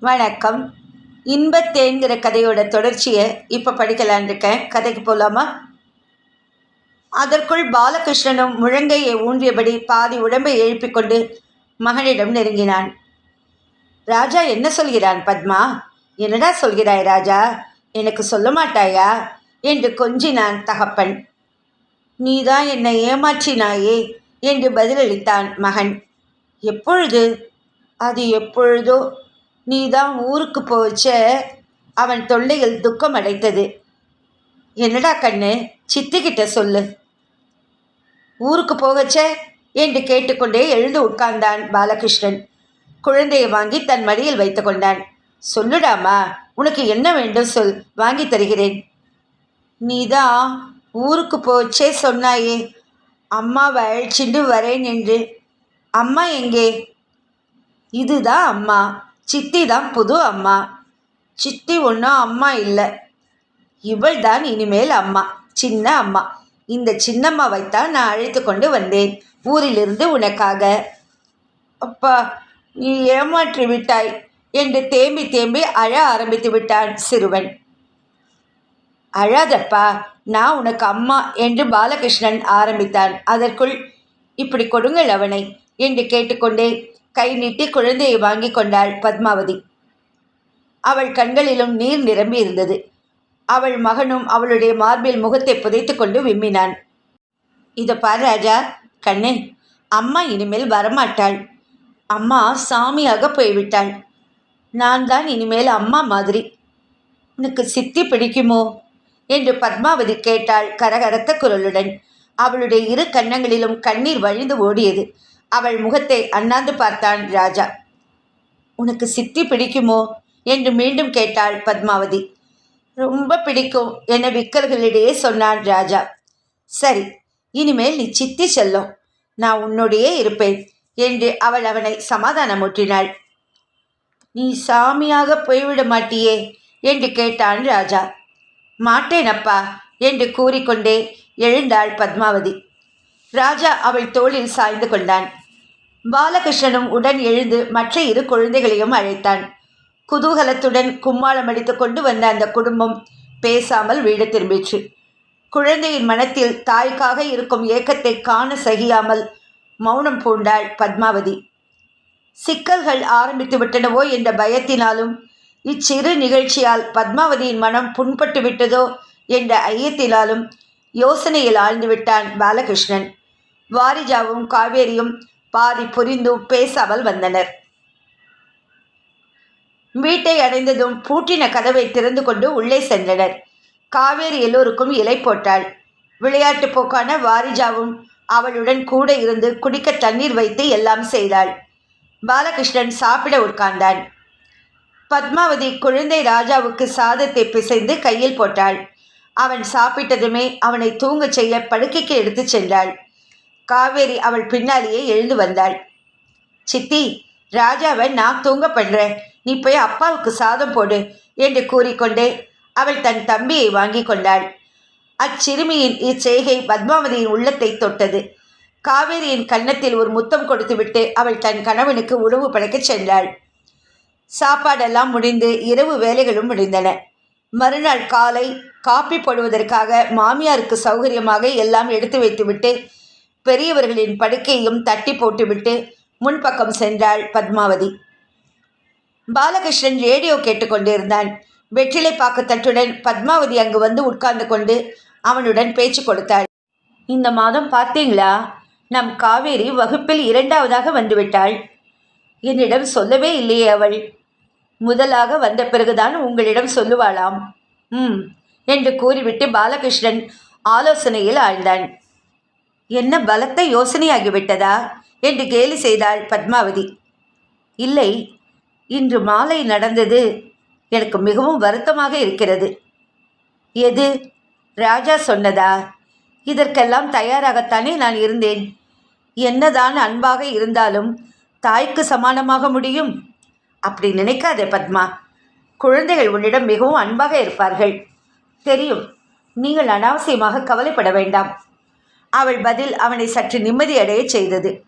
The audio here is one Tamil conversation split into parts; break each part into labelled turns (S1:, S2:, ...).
S1: வணக்கம். இன்பத்தேங்கிற கதையோட தொடர்ச்சியை இப்போ படிக்கலான் இருக்கேன். கதைக்கு போகலாமா அதற்குள் பாலகிருஷ்ணனும் முழங்கையை ஊன்றியபடி பாதி உடம்பை எழுப்பிக் கொண்டு மகனிடம் நெருங்கினான். ராஜா என்ன சொல்கிறான் பத்மா? என்னடா சொல்கிறாய் ராஜா? எனக்கு சொல்ல மாட்டாயா? என்று கொஞ்சினான் தகப்பன். நீதான் என்னை ஏமாற்றினாயே என்று பதிலளித்தான் மகன். எப்பொழுது? அது எப்பொழுதோ? நீதான் ஊருக்கு போச்ச? அவன் தொல்லையில் துக்கம் அடைந்தது என்னடா கண்ணு? சித்திக்கிட்ட சொல்லு. ஊருக்கு போகச்ச? என்று கேட்டுக்கொண்டே எழுந்து உட்கார்ந்தான் பாலகிருஷ்ணன். குழந்தையை வாங்கி தன் மடியில் வைத்து கொண்டான். சொல்லுடாமா உனக்கு என்ன வேண்டும் சொல் வாங்கி தருகிறேன். நீதான் ஊருக்கு போச்சே சொன்னாயே. அம்மாவை அழைச்சிட்டு வரேன் என்று. அம்மா எங்கே? இதுதான் அம்மா. சித்தி தான் புது அம்மா. சித்தி ஒன்றும் அம்மா இல்லை. இவள் தான் இனிமேல் அம்மா சின்ன அம்மா. இந்த சின்னம்மாவைத்தான் நான் அழைத்து கொண்டு வந்தேன் ஊரிலிருந்து உனக்காக. அப்பா நீ ஏமாற்றி விட்டாய் என்று தேம்பி தேம்பி அழ ஆரம்பித்து விட்டான் சிறுவன். அழாதப்பா நான் உனக்கு அம்மா என்று பாலகிருஷ்ணன் ஆரம்பித்தான். அதற்குள் இப்படி கொடுங்கள் அவனை என்று கேட்டுக்கொண்டே கை நீட்டி குழந்தையை வாங்கி கொண்டாள் பத்மாவதி. அவள் கண்களிலும் நீர் நிரம்பி இருந்தது. அவள் மகனும் அவளுடைய மார்பில் முகத்தை புதைத்து கொண்டு விம்மினான். இதை பார் ராஜா கண்ணே அம்மா இனிமேல் வரமாட்டாள். அம்மா சாமியாக போய்விட்டாள். நான் தான் இனிமேல் அம்மா மாதிரி. உனக்கு சித்தி பிடிக்குமோ? என்று பத்மாவதி கேட்டாள் கரகரத்த குரலுடன். அவளுடைய இரு கன்னங்களிலும் கண்ணீர் வழிந்து ஓடியது. அவள் முகத்தை அண்ணாந்து பார்த்தான் ராஜா. உனக்கு சித்தி பிடிக்குமோ? என்று மீண்டும் கேட்டாள் பத்மாவதி. ரொம்ப பிடிக்கும் என விக்கல்களிடையே சொன்னான் ராஜா. சரி இனிமேல் நீ சித்தி செல்லும். நான் உன்னோடையே இருப்பேன் என்று அவள் அவனை சமாதானமூட்டினாள். நீ சாமியாக போய்விட மாட்டியே? என்று கேட்டான் ராஜா. மாட்டேனப்பா என்று கூறிக்கொண்டே எழுந்தாள் பத்மாவதி. ராஜா அவள் தோளில் சாய்ந்து கொண்டான். பாலகிருஷ்ணனும் உடன் எழுந்து மற்ற இரு குழந்தைகளையும் அழைத்தான். குதூகலத்துடன் கும்மாளம் அடித்து கொண்டு வந்த அந்த குடும்பம் பேசாமல் வீடு திரும்பிற்று. குழந்தையின் மனத்தில் தாய்க்காக இருக்கும் ஏக்கத்தை காண சகியாமல் மௌனம் பூண்டாள் பத்மாவதி. சிக்கல்கள் ஆரம்பித்து விட்டனவோ என்ற பயத்தினாலும் இச்சிறு நிகழ்ச்சியால் பத்மாவதியின் மனம் புண்பட்டு விட்டதோ என்ற ஐயத்தினாலும் யோசனையில் ஆழ்ந்து விட்டான் பாலகிருஷ்ணன். வாரிஜாவும் காவேரியும் பாதி புரிந்தும் பேசாமல் வந்தனர். வீட்டை அடைந்ததும் பூட்டின கதவை திறந்து கொண்டு உள்ளே சென்றனர். காவேரி எல்லோருக்கும் இலை போட்டாள். விளையாட்டு போக்கான வாரிஜாவும் அவளுடன் கூட இருந்து குடிக்க தண்ணீர் வைத்து எல்லாம் செய்தாள். பாலகிருஷ்ணன் சாப்பிட உட்கார்ந்தான். பத்மாவதி குழந்தை ராஜாவுக்கு சாதத்தை பிசைந்து கையில் போட்டாள். அவன் சாப்பிட்டதுமே அவனை தூங்கச் செய்ய படுக்கைக்கு எடுத்துச் சென்றாள். காவேரி அவள் பின்னாலேயே எழுந்து வந்தாள். சித்தி ராஜாவை நான் தூங்க பண்றேன். நீ போய் அப்பாவுக்கு சாதம் போடு என்று கூறிக்கொண்டே அவள் தன் தம்பியை வாங்கி கொண்டாள். அச்சிறுமியின் இச்செய்கை பத்மாவதியின் உள்ளத்தை தொட்டது. காவேரியின் கன்னத்தில் ஒரு முத்தம் கொடுத்துவிட்டு அவள் தன் கணவனுக்கு உணவு படைக்கச் சென்றாள். சாப்பாடெல்லாம் முடிந்து இரவு வேலைகளும் முடிந்தன. மறுநாள் காலை காப்பி போடுவதற்காக மாமியாருக்கு சௌகரியமாக எல்லாம் எடுத்து வைத்துவிட்டு பெரியவர்களின் படுக்கையும் தட்டி போட்டுவிட்டு முன்பக்கம் சென்றாள் பத்மாவதி. பாலகிருஷ்ணன் ரேடியோ கேட்டுக்கொண்டிருந்தான். வெற்றிலை பாக்கு தட்டுடன் பத்மாவதி அங்கு வந்து உட்கார்ந்து கொண்டு அவனுடன் பேச்சு கொடுத்தாள். இந்த மாதம் பார்த்தீங்களா? நம் காவேரி வகுப்பில் இரண்டாவதாக வந்துவிட்டாள். என்னிடம் சொல்லவே இல்லையே அவள். முதலாக வந்த பிறகுதான் உங்களிடம் சொல்லுவாளாம். ம். என்று கூறிவிட்டு பாலகிருஷ்ணன் ஆலோசனையில் ஆழ்ந்தான். என்ன பலத்த யோசனையாகிவிட்டதா? என்று கேலி செய்தாள் பத்மாவதி. இல்லை இன்று மாலை நடந்தது எனக்கு மிகவும் வருத்தமாக இருக்கிறது. எது? ராஜா சொன்னதா? இதற்கெல்லாம் தயாராகத்தானே நான் இருந்தேன். என்னதான் அன்பாக இருந்தாலும் தாய்க்கு சமானமாக முடியும்? அப்படி நினைக்காதே பத்மா. குழந்தைகள் உன்னிடம் மிகவும் அன்பாக இருப்பார்கள். தெரியும் நீங்கள் அனாவசியமாக கவலைப்பட வேண்டாம். அவள் பதில் அவனை சற்று நிம்மதியடையச் செய்தது.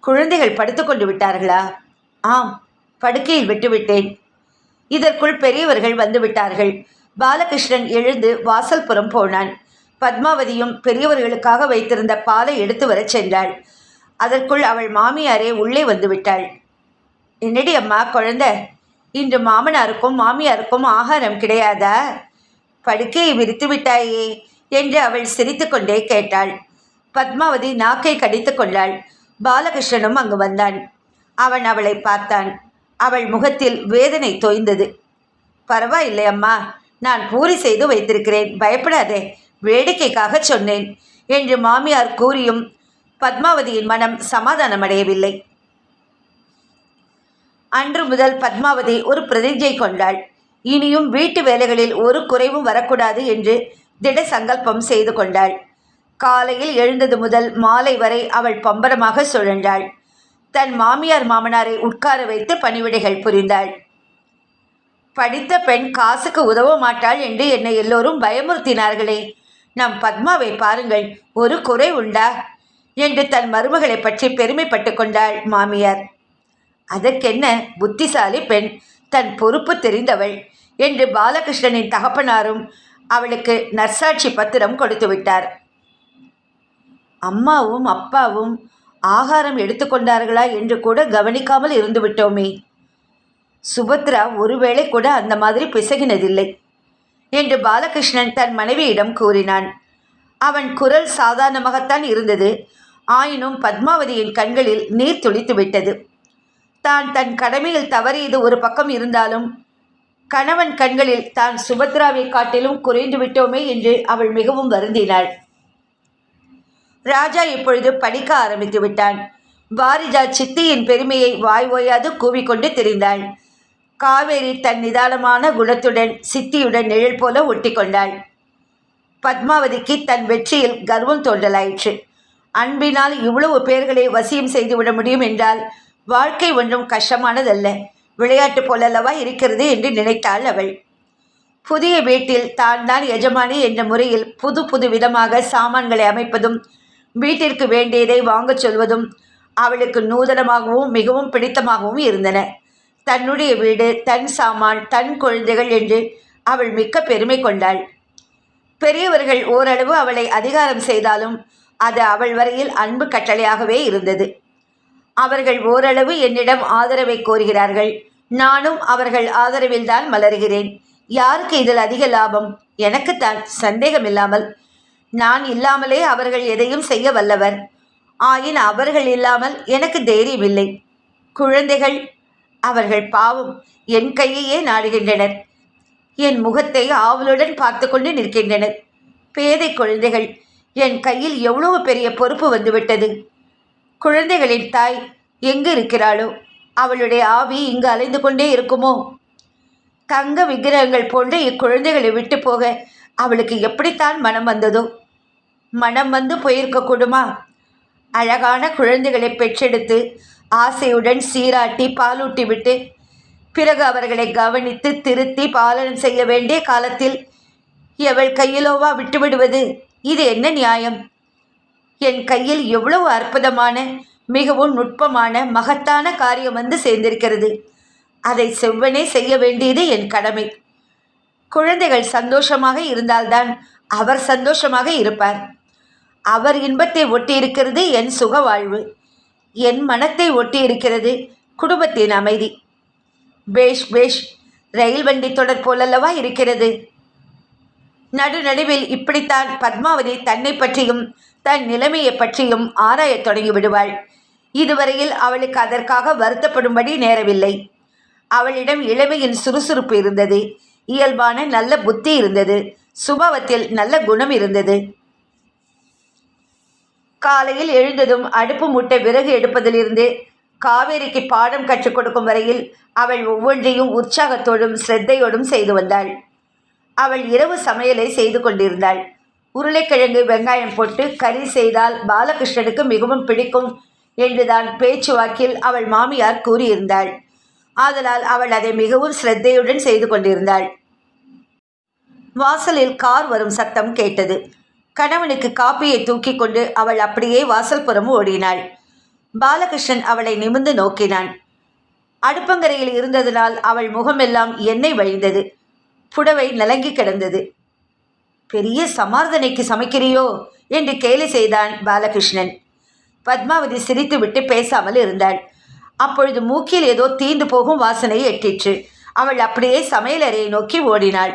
S1: குழந்தைகள் படுத்துக்கொண்டு விட்டார்களா? ஆம் படுக்கையில் விட்டுவிட்டேன். இதற்குள் பெரியவர்கள் வந்துவிட்டார்கள் பாலகிருஷ்ணன் எழுந்து வாசல்புறம் போனான். பத்மாவதியும் பெரியவர்களுக்காக வைத்திருந்த பாலை எடுத்து வரச் சென்றாள். அதற்குள் அவள் மாமியாரே உள்ளே வந்து விட்டாள். என்னடி அம்மா குழந்தை? இன்று மாமனாருக்கும் மாமியாருக்கும் ஆகாரம் கிடையாதா? படுக்கையை விரித்து விட்டாயே. என்று அவள் சிரித்துக்கொண்டே கேட்டாள். பத்மாவதி நாக்கை கடித்து கொண்டாள். பாலகிருஷ்ணனும் அங்கு வந்தான். அவன் அவளை பார்த்தான். அவள் முகத்தில் வேதனை தோய்ந்தது. பரவாயில்லை அம்மா நான் பூரி செய்து வைத்திருக்கிறேன். பயப்படாதே வேடிக்கைக்காக சொன்னேன் என்று மாமியார் கூறியும் பத்மாவதியின் மனம் சமாதானமடையவில்லை. அன்று முதல் பத்மாவதி ஒரு பிரதிஜை கொண்டாள். இனியும் வீட்டு வேலைகளில் ஒரு குறைவும் வரக்கூடாது என்று திட சங்கல்பம் செய்து கொண்டாள். காலையில் எழுந்தது முதல் மாலை வரை அவள் பம்பரமாக சுழன்றாள். தன் மாமியார் மாமனாரை உட்கார வைத்து பணிவிடைகள் புரிந்தாள். படித்த பெண் காசுக்கு உதவ மாட்டாள் என்று என்னை எல்லோரும் பயமுறுத்தினார்களே. நம் பத்மாவை பாருங்கள் ஒரு குறை உண்டா? என்று தன் மருமகளை பற்றி பெருமைப்பட்டு கொண்டாள் மாமியார். அதற்கென்ன புத்திசாலி பெண் தன் பொறுப்பு தெரிந்தவள் என்று பாலகிருஷ்ணனின் தகப்பனாரும் அவளுக்கு நர்சாட்சி பத்திரம் கொடுத்து விட்டார். அம்மாவும் அப்பாவும் ஆகாரம் எடுத்துக்கொண்டார்களா என்று கூட கவனிக்காமல் இருந்து விட்டோமே. சுபத்ரா ஒருவேளை கூட அந்த மாதிரி பிசகினதில்லை என்று பாலகிருஷ்ணன் தன் மனைவியிடம் கூறினான். அவன் குரல் சாதாரணமாகத்தான் இருந்தது. ஆயினும் பத்மாவதியின் கண்களில் நீர் துளித்து விட்டது. தான் தன் கடமையில் தவறியது ஒரு பக்கம் இருந்தாலும் கணவன் கண்களில் தான் சுபத்ராவை காட்டிலும் குறைந்து விட்டோமே என்று அவள் மிகவும் வருந்தினாள். ராஜா இப்பொழுது படிக்க ஆரம்பித்து விட்டான். பாரிஜா சித்தியின் பெருமையை வாய் ஓயாது கூவிக்கொண்டு திரிந்தாள். காவேரி தன் நிதானமான குணத்துடன் சித்தியுடன் நிழல் போல ஒட்டிக்கொண்டாள். பத்மாவதிக்கு தன் வெற்றியில் கர்வம் தோன்றலாயிற்று. அன்பினால் இவ்வளவு பேர்களை வசியம் செய்துவிட முடியும் என்றால் வாழ்க்கை ஒன்றும் கஷ்டமானதல்ல. விளையாட்டு போலல்லவா இருக்கிறது என்று நினைத்தாள் அவள். புதிய வீட்டில் தான் தான் எஜமானி என்ற முறையில் புது புது விதமாக சாமான்களை அமைப்பதும் வீட்டிற்கு வேண்டியதை வாங்கச் சொல்வதும் அவளுக்கு நூதனமாகவும் மிகவும் பிடித்தமாகவும் இருந்தன. தன்னுடைய வீடு தன் சாமான் தன் குழந்தைகள் என்று அவள் மிக்க பெருமை கொண்டாள். பெரியவர்கள் ஓரளவு அவளை அதிகாரம் செய்தாலும் அது அவள் வரையில் அன்பு கட்டளையாகவே இருந்தது. அவர்கள் ஓரளவு என்னிடம் ஆதரவை கோருகிறார்கள். நானும் அவர்கள் ஆதரவில்தான் மலர்கிறேன். யாருக்கு இதில் அதிக லாபம்? எனக்குத்தான் சந்தேகமில்லாமல். நான் இல்லாமலே அவர்கள் எதையும் செய்ய வல்லவர். ஆயின் அவர்கள் இல்லாமல் எனக்கு தைரியம் இல்லை குழந்தைகள் அவர்கள் பாவம் என் கையையே நாடுகின்றனர். என் முகத்தை ஆவலுடன் பார்த்து கொண்டு நிற்கின்றனர். பேதை குழந்தைகள் என் கையில் எவ்வளவு பெரிய பொறுப்பு வந்துவிட்டது? குழந்தைகளின் தாய் எங்கு இருக்கிறாளோ அவளுடைய ஆவி இங்கு அலைந்து கொண்டே இருக்குமோ? தங்க விக்கிரகங்கள் போன்ற இக்குழந்தைகளை விட்டு போக அவளுக்கு எப்படித்தான் மனம் வந்ததோ? மனம் வந்து போயிருக்கக்கூடுமா அழகான குழந்தைகளை பெற்றெடுத்து ஆசையுடன் சீராட்டி பாலூட்டி விட்டு பிறகு அவர்களை கவனித்து திருத்தி பாலனம் செய்ய வேண்டிய காலத்தில் எவள் கையிலோவா விட்டுவிடுவது இது என்ன நியாயம்? என் கையில் எவ்வளவு அற்புதமான மிகவும் நுட்பமான மகத்தான காரியம் வந்து சேர்ந்திருக்கிறது. அதை செவ்வனே செய்ய வேண்டியது என் கடமை. குழந்தைகள் சந்தோஷமாக இருந்தால்தான் அவர் சந்தோஷமாக இருப்பார். அவர் இன்பத்தை ஒட்டி இருக்கிறது என் சுக வாழ்வு. என் மனத்தை ஒட்டி இருக்கிறது குடும்பத்தின் அமைதி. பேஷ் பேஷ் ரயில் வண்டி தொடர் போலல்லவா இருக்கிறது. நடுநடுவில் இப்படித்தான் பத்மாவதி தன்னை பற்றியும் தன் நிலைமையை பற்றியும் ஆராயத் தொடங்கி விடுவாள் இதுவரையில் அவளுக்கு அதற்காக வருத்தப்படும்படி நேரவில்லை. அவளிடம் இளமையின் சுறுசுறுப்பு இருந்தது. இயல்பான நல்ல புத்தி இருந்தது. சுபாவத்தில் நல்ல குணம் இருந்தது. காலையில் எழுந்ததும் அடுப்பு மூட்டை விறகு எடுப்பதிலிருந்து காவேரிக்கு பாடம் கற்றுக் கொடுக்கும் வரையில் அவள் ஒவ்வொன்றையும் உற்சாகத்தோடும் சிரத்தையோடும் செய்து வந்தாள். அவள் இரவு சமையலை செய்து கொண்டிருந்தாள். உருளைக்கிழங்கு வெங்காயம் போட்டு கறி செய்தால் பாலகிருஷ்ணனுக்கு மிகவும் பிடிக்கும் என்றுதான் பேச்சுவாக்கில் அவள் மாமியார் கூறியிருந்தாள். ஆதலால் அவள் அதை மிகவும் சிரத்தையுடன் செய்து கொண்டிருந்தாள். வாசலில் கார் வரும் சத்தம் கேட்டது. கணவனுக்கு காப்பியை தூக்கி கொண்டு அவள் அப்படியே வாசல் புறம் ஓடினாள். பாலகிருஷ்ணன் அவளை நிமிர்ந்து நோக்கினான். அடுப்பங்கரையில் இருந்ததனால் அவள் முகமெல்லாம் எண்ணெய் வழிந்தது. புடவை நலங்கி கிடந்தது. பெரிய சமார்தனைக்கு சமைக்கிறியோ? என்று கேலி செய்தான் பாலகிருஷ்ணன். பத்மாவதி சிரித்துவிட்டு பேசாமல் இருந்தாள். அப்பொழுது மூக்கில் ஏதோ தீந்து போகும் வாசனை எட்டிற்று. அவள் அப்படியே சமையலறையை நோக்கி ஓடினாள்.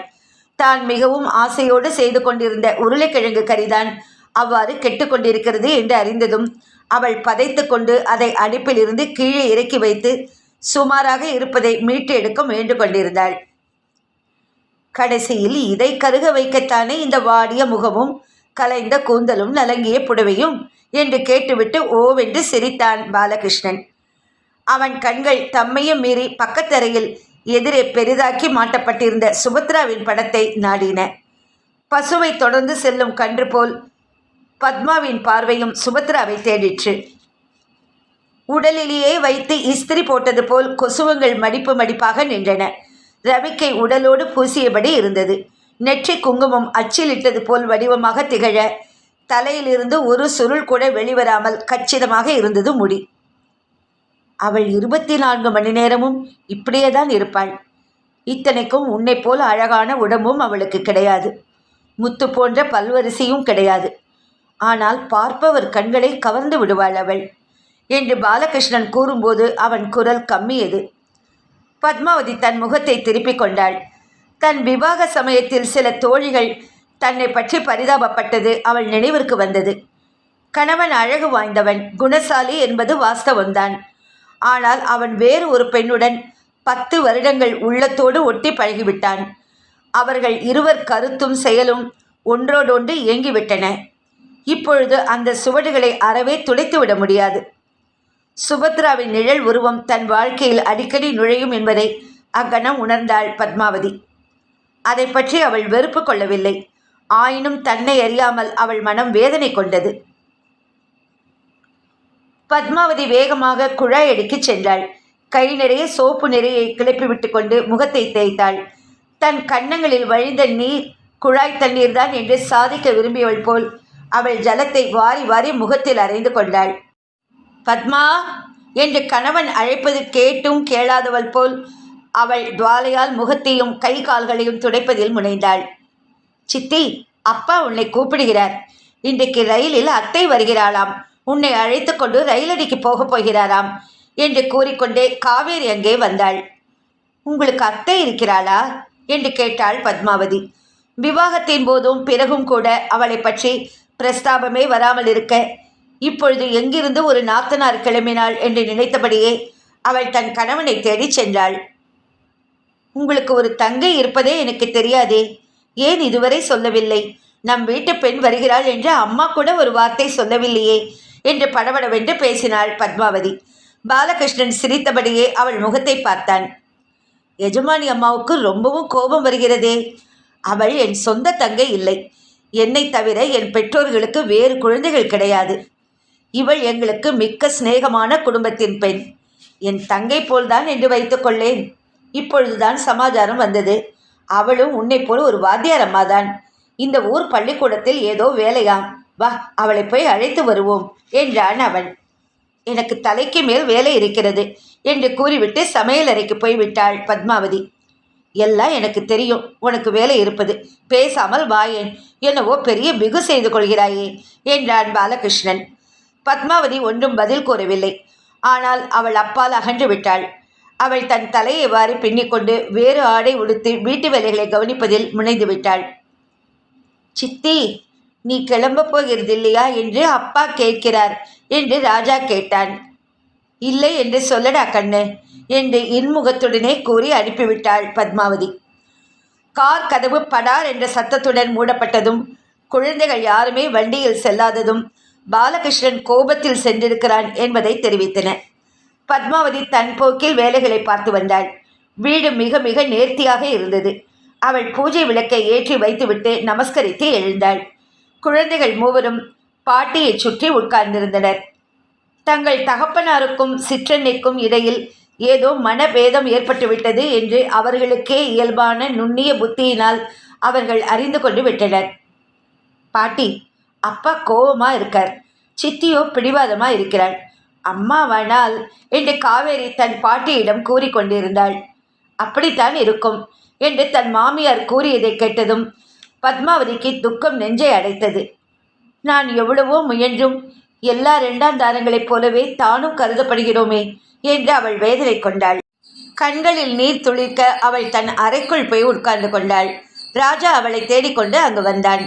S1: தான் மிகவும் ஆசையோடு செய்து கொண்டிருந்த உருளைக்கிழங்கு கறிதான் அவ்வாறு கெட்டுக்கொண்டிருக்கிறது என்று அறிந்ததும் அவள் பதைத்து கொண்டு அதை அடுப்பிலிருந்து கீழே இறக்கி வைத்து சுமாராக இருப்பதை மீட்டு எடுக்க முயன்று கொண்டிருந்தாள் கடைசியில் இதை கருக வைக்கத்தானே இந்த வாடிய முகமும் கலைந்த கூந்தலும் நலங்கிய புடவையும்? என்று கேட்டுவிட்டு ஓவென்று சிரித்தான் பாலகிருஷ்ணன். அவன் கண்கள் தம்மையும் மீறி பக்கத்தரையில் எதிரே பெரிதாக்கி மாட்டப்பட்டிருந்த சுபத்ராவின் படத்தை நாடின. பசுவை தொடர்ந்து செல்லும் கன்று போல் பத்மாவின் பார்வையும் சுபத்ராவை தேடிற்று. உடலிலேயே வைத்து இஸ்திரி போட்டது போல் கொசுவங்கள் மடிப்பு மடிப்பாக நின்றன. ரவிக்கை உடலோடு பூசியபடி இருந்தது. நெற்றி குங்குமம் அச்சிலிட்டது போல் வடிவமாக திகழ தலையிலிருந்து ஒரு சுருள் கூட வெளிவராமல் கச்சிதமாக இருந்தது முடி. அவள் இருபத்தி நான்கு மணி நேரமும் இப்படியே தான் இருப்பாள். இத்தனைக்கும் உன்னை போல் அழகான உடம்பும் அவளுக்கு கிடையாது. முத்து போன்ற பல்வரிசையும் கிடையாது. ஆனால் பார்ப்பவர் கண்களை கவர்ந்து விடுவாள் அவள். என்று பாலகிருஷ்ணன் கூறும்போது அவன் குரல் கம்மியது. பத்மாவதி தன் முகத்தை திருப்பிக் கொண்டாள். தன் விவாக சமயத்தில் சில தோழிகள் தன்னை பற்றி பரிதாபப்பட்டது அவள் நினைவிற்கு வந்தது. கணவன் அழகு வாய்ந்தவன் குணசாலி என்பது வாஸ்தவம்தான். ஆனால் அவன் வேறு ஒரு பெண்ணுடன் பத்து வருடங்கள் உள்ளத்தோடு ஒட்டி பழகிவிட்டான். அவர்கள் இருவர் கருத்தும் செயலும் ஒன்றோடொன்று இயங்கிவிட்டன. இப்பொழுது அந்த சுவடுகளை அறவே துடைத்து விட முடியாது. சுபத்ராவின் நிழல் உருவம் தன் வாழ்க்கையில் அடிக்கடி நுழையும் என்பதை அக்கணம் உணர்ந்தாள் பத்மாவதி. அதை பற்றி அவள் வெறுப்பு கொள்ளவில்லை. ஆயினும் தன்னை அறியாமல் அவள் மனம் வேதனை கொண்டது. பத்மாவதி வேகமாக குழாய் அடிக்கச் சென்றாள். கை நிறைய சோப்பு நிறையை கிளப்பி கொண்டு முகத்தை தேய்த்தாள். தன் கன்னங்களில் வழிந்த நீர் குழாய் தண்ணீர் தான் என்று சாதிக்க விரும்பியவள் போல் அவள் ஜலத்தை வாரி வாரி முகத்தில் அறைந்து கொண்டாள். பத்மா என்று கணவன் அழைப்பது கேட்டும் கேளாதவள் போல் அவள் துவாலையால் முகத்தையும் கை கால்களையும் துடைப்பதில் முனைந்தாள். சித்தி அப்பா உன்னை கூப்பிடுகிறார். இன்றைக்கு ரயிலில் அத்தை வருகிறாளாம். உன்னை அழைத்து கொண்டு ரயிலடிக்கு போகப் போகிறாராம் என்று கூறிக்கொண்டே காவேரி அங்கே வந்தாள். உங்களுக்கு அத்தை இருக்கிறாளா? என்று கேட்டாள் பத்மாவதி. விவாகத்தின் போதும் பிறகும் கூட அவளை பற்றி பிரஸ்தாபமே வராமல் இருக்க இப்பொழுது எங்கிருந்து ஒரு நாத்தனார் கிளம்பினாள் என்று நினைத்தபடியே அவள் தன் கணவனை தேடிச் சென்றாள். உங்களுக்கு ஒரு தங்கை இருப்பதே எனக்கு தெரியாதே. ஏன் இதுவரை சொல்லவில்லை? நம் வீட்டு பெண் வருகிறாள் என்று அம்மா கூட ஒரு வார்த்தை சொல்லவில்லையே என்று படபடவென்று பேசினாள் பத்மாவதி. பாலகிருஷ்ணன் சிரித்தபடியே அவள் முகத்தை பார்த்தான். எஜமானி அம்மாவுக்கு ரொம்பவும் கோபம் வருகிறதே. அவள் என் சொந்த தங்கை இல்லை. என்னை தவிர என் பெற்றோர்களுக்கு வேறு குழந்தைகள் கிடையாது. இவள் எங்களுக்கு மிக்க சிநேகமான குடும்பத்தின் பெண். என் தங்கை போல்தான் என்று வைத்துக்கொள்ளேன் இப்பொழுதுதான் சமாச்சாரம் வந்தது. அவளும் உன்னை போல் ஒரு வாத்தியார் அம்மாதான். இந்த ஊர் பள்ளிக்கூடத்தில் ஏதோ வேலையாம். வா அவளை போய் அழைத்து வருவோம் என்றான் அவன். எனக்கு தலைக்கு மேல் வேலை இருக்கிறது என்று கூறிவிட்டு சமையலறைக்கு போய்விட்டாள் பத்மாவதி. எல்லாம் எனக்கு தெரியும் உனக்கு வேலை இருப்பது. பேசாமல் வாயேன். என்னவோ பெரிய பிகு செய்து கொள்கிறாயே என்றான் பாலகிருஷ்ணன். பத்மாவதி ஒன்றும் பதில் கூறவில்லை. ஆனால் அவள் அப்பால் அகன்று விட்டாள். அவள் தன் தலையை வாரி பின்னிக்கொண்டு வேறு ஆடை உடுத்து வீட்டு வேலைகளை கவனிப்பதில் முனைந்து விட்டாள். சித்தி நீ கிளம்ப போகிறது இல்லையா என்று அப்பா கேட்கிறார் என்று ராஜா கேட்டான். இல்லை என்று சொல்லடா கண்ணு என்று இன்முகத்துடனே கூறி அனுப்பிவிட்டாள் பத்மாவதி. கார் கதவு படார் என்ற சத்தத்துடன் மூடப்பட்டதும் குழந்தைகள் யாருமே வண்டியில் செல்லாததும் பாலகிருஷ்ணன் கோபத்தில் சென்றிருக்கிறான் என்பதை தெரிவித்தன. பத்மாவதி தன் போக்கில் வேலைகளை பார்த்து வந்தாள். வீடு மிக மிக நேர்த்தியாக இருந்தது. அவள் பூஜை விளக்கை ஏற்றி வைத்துவிட்டு நமஸ்கரித்து எழுந்தாள். குழந்தைகள் மூவரும் பாட்டியை சுற்றி உட்கார்ந்திருந்தனர். தங்கள் தகப்பனாருக்கும் சிற்றன்னைக்கும் இடையில் ஏதோ மனபேதம் ஏற்பட்டுவிட்டது என்று அவர்களுக்கே இயல்பான நுண்ணிய புத்தியினால் அவர்கள் அறிந்து கொண்டு விட்டனர். பாட்டி அப்பா கோபமாக இருக்கார். சித்தியோ பிடிவாதமாக இருக்கிறாள். அம்மாவானால் என்று காவேரி தன் பாட்டியிடம் கூறிக்கொண்டிருந்தாள். அப்படித்தான் இருக்கும் என்று தன் மாமியார் கூறியதை கேட்டதும் பத்மாவதிக்கு துக்கம் நெஞ்சை அடைத்தது. நான் எவ்வளவோ முயன்றும் எல்லா இரண்டாம் தாரங்களைப் போலவே தானும் கருதப்படுகிறோமே என்று அவள் வேதனை கொண்டாள். கண்களில் நீர் துளிர்க்க அவள் தன் அறைக்குள் போய் உட்கார்ந்து கொண்டாள். ராஜா அவளை தேடிக்கொண்டு அங்கு வந்தான்.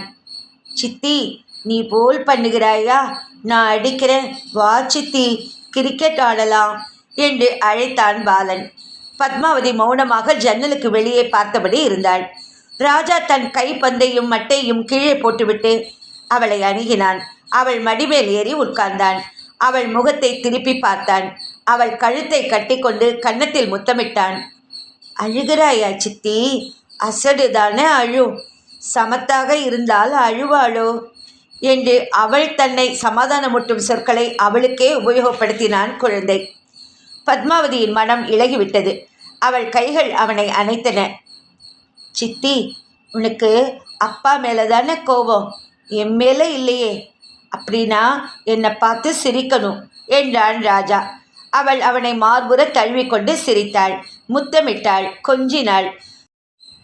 S1: சித்தி நீ போல் பண்ணுகிறாயா? நான் அடிக்கிறேன். வா சித்தி கிரிக்கெட் ஆடலாம் என்று அழைத்தான் பாலன். பத்மாவதி மௌனமாக ஜன்னலுக்கு வெளியே பார்த்தபடி இருந்தாள். ராஜா தன் கைப்பந்தையும் மட்டையும் கீழே போட்டுவிட்டு அவளை அணுகினான். அவள் மடிமேல் ஏறி உட்கார்ந்தான். அவள் முகத்தை திருப்பி பார்த்தான். அவள் கழுத்தை கட்டிக்கொண்டு கன்னத்தில் முத்தமிட்டான். அழுகிறாயா சித்தி? அசடுதானே அழு. சமத்தாக இருந்தால் அழுவாளோ? என்று அவள் தன்னை சமாதானமூட்டும் சொற்களை அவளுக்கே உபயோகப்படுத்தினான் குழந்தை. பத்மாவதியின் மனம் இழகிவிட்டது அவள் கைகள் அவனை அணைத்தன. சித்தி உனக்கு அப்பா மேலே தானே கோபம்? என் மேலே இல்லையே. அப்படின்னா என்னை பார்த்து சிரிக்கணும் என்றான் ராஜா. அவள் அவனை மார்புற தழுவிக்கொண்டு சிரித்தாள் முத்தமிட்டாள் கொஞ்சினாள்.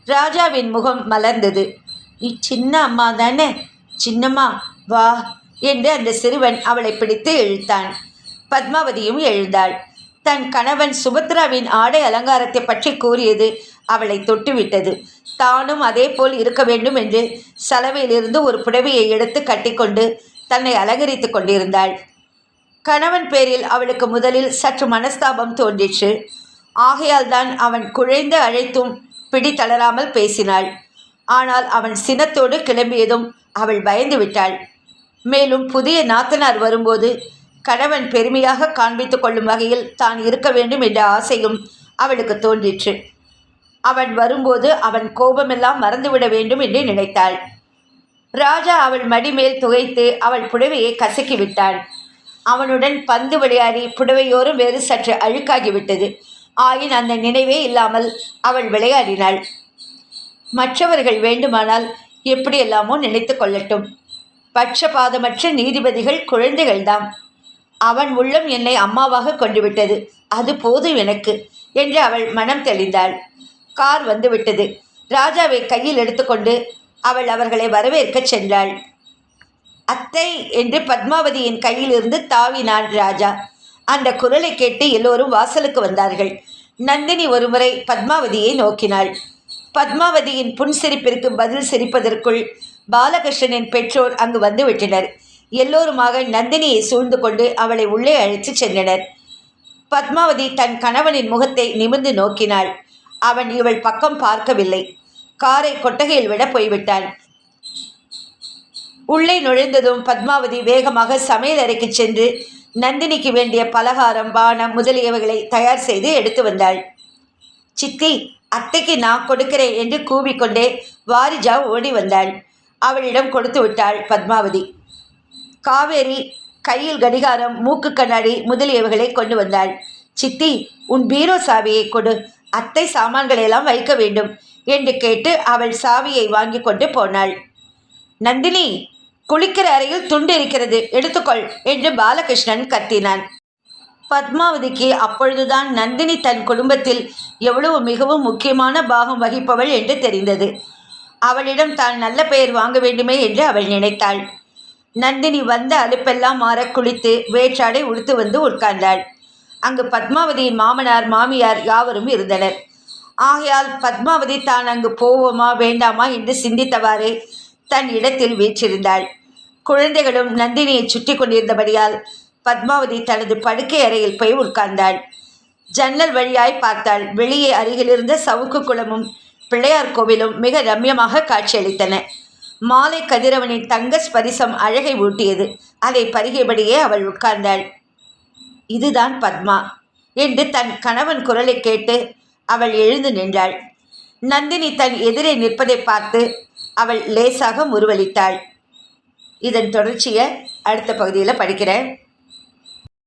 S1: ராஜாவின் முகம் மலர்ந்தது. நீ சின்ன அம்மா தானே சின்னம்மா வா என்று அந்த சிறுவன் அவளை பிடித்து இழுத்தான். பத்மாவதியும் எழுந்தாள். தன் கணவன் சுபத்ராவின் ஆடை அலங்காரத்தை பற்றி கூறியது அவளை தொட்டுவிட்டது. தானும் அதே போல் இருக்க வேண்டும் என்று சலவையிலிருந்து ஒரு புடவையை எடுத்து கட்டிக்கொண்டு தன்னை அலங்கரித்து கொண்டிருந்தாள். கணவன் பேரில் அவளுக்கு முதலில் சற்று மனஸ்தாபம் தோன்றிற்று. ஆகையால் தான் அவன் குழைந்து அழைத்தும் பிடி தளராமல் பேசினாள். ஆனால் அவன் சினத்தோடு கிளம்பியதும் அவள் பயந்து விட்டாள். மேலும் புதிய நாத்தனார் வரும்போது கணவன் பெருமையாக காண்பித்து கொள்ளும் வகையில் தான் இருக்க வேண்டும் என்ற ஆசையும் அவளுக்கு தோன்றிற்று. அவன் வரும்போது அவன் கோபமெல்லாம் மறந்துவிட வேண்டும் என்று நினைத்தாள். ராஜா அவள் மடிமேல் துகைத்து அவள் புடவையை கசக்கி விட்டான் அவனுடன் பந்து விளையாடி புடவையோரும் வேறு சற்று அழுக்காகிவிட்டது. ஆயின் அந்த நினைவே இல்லாமல் அவள் விளையாடினாள். மற்றவர்கள் வேண்டுமானால் எப்படியெல்லாமோ நினைத்து கொள்ளட்டும். பட்சபாதமற்ற நீதிபதிகள் குழந்தைகள்தான் அவன் உள்ளம் என்னை அம்மாவாக கொண்டுவிட்டது. அது போதும் எனக்கு என்று அவள் மனம் தெளிந்தாள். கார் வந்துவிட்டது. ராஜாவை கையில் எடுத்துக்கொண்டு அவள் அவர்களை வரவேற்கச் சென்றாள். அத்தை என்று பத்மாவதியின் கையிலிருந்து தாவினான் ராஜா. அந்த குரலை கேட்டு எல்லோரும் வாசலுக்கு வந்தார்கள். நந்தினி ஒருமுறை பத்மாவதியை நோக்கினாள். பத்மாவதியின் புன்சிரிப்பிற்கு பதில் சிரிப்பதற்குள் பாலகிருஷ்ணனின் பெற்றோர் அங்கு வந்துவிட்டனர். எல்லோருமாக நந்தினியை சூழ்ந்து கொண்டு அவளை உள்ளே அழைத்து சென்றனர். பத்மாவதி தன் கணவனின் முகத்தை நிமிர்ந்து நோக்கினாள். அவன் இவள் பக்கம் பார்க்கவில்லை. காரை கொட்டகையில் விட போய்விட்டான். உள்ளே நுழைந்ததும் பத்மாவதி வேகமாக சமையல் அறைக்கு சென்று நந்தினிக்கு வேண்டிய பலகாரம் பானம் முதலியவைகளை தயார் செய்து எடுத்து வந்தாள். சித்தி அத்தைக்கு நான் கொடுக்கிறேன் என்று கூவிக்கொண்டே வாரிஜா ஓடி வந்தாள். அவளிடம் கொடுத்து விட்டாள் பத்மாவதி. காவேரி கையில் கடிகாரம் மூக்கு கண்ணாடி முதலியவைகளை கொண்டு வந்தாள். சித்தி உன் பீரோ சாவியை கொடு. அத்தை சாமான்களையெல்லாம் வைக்க வேண்டும் என்று கேட்டு அவள் சாவியை வாங்கி கொண்டு போனாள். நந்தினி குளிக்கிற அறையில் துண்டு இருக்கிறது எடுத்துக்கொள் என்று பாலகிருஷ்ணன் கத்தினான். பத்மாவதிக்கு அப்பொழுதுதான் நந்தினி தன் குடும்பத்தில் எவ்வளவு மிகவும் முக்கியமான பாகம் வகிப்பவள் என்று தெரிந்தது. அவளிடம் தான் நல்ல பெயர் வாங்க வேண்டுமே என்று அவள் நினைத்தாள். நந்தினி வந்த அலுப்பெல்லாம் மாற குளித்து வேற்றாடை உடுத்து வந்து உட்கார்ந்தாள். அங்கு பத்மாவதியின் மாமனார் மாமியார் யாவரும் இருந்தனர். ஆகையால் பத்மாவதி தான் அங்கு போவோமா வேண்டாமா என்று சிந்தித்தவாறே தன் இடத்தில் வீற்றிருந்தாள். குழந்தைகளும் நந்தினியை சுற்றி கொண்டிருந்தபடியால் பத்மாவதி தனது படுக்கை அறையில் போய் உட்கார்ந்தாள். ஜன்னல் வழியாய் பார்த்தாள். வெளியே அருகிலிருந்த சவுக்கு குளமும் பிள்ளையார் கோவிலும் மிக ரம்யமாக காட்சியளித்தன. மாலை கதிரவனின் தங்க ஸ்பரிசம் அழகை ஊட்டியது. அதை பருகியபடியே அவள் உட்கார்ந்தாள். இதுதான் பத்மா என்று தன் கணவன் குரலை கேட்டு அவள் எழுந்து நின்றாள். நந்தினி தன் எதிரே நிற்பதை பார்த்து அவள் லேசாக முருவளித்தாள். இதன் தொடர்ச்சியை அடுத்த பகுதியில் படிக்கிறேன்.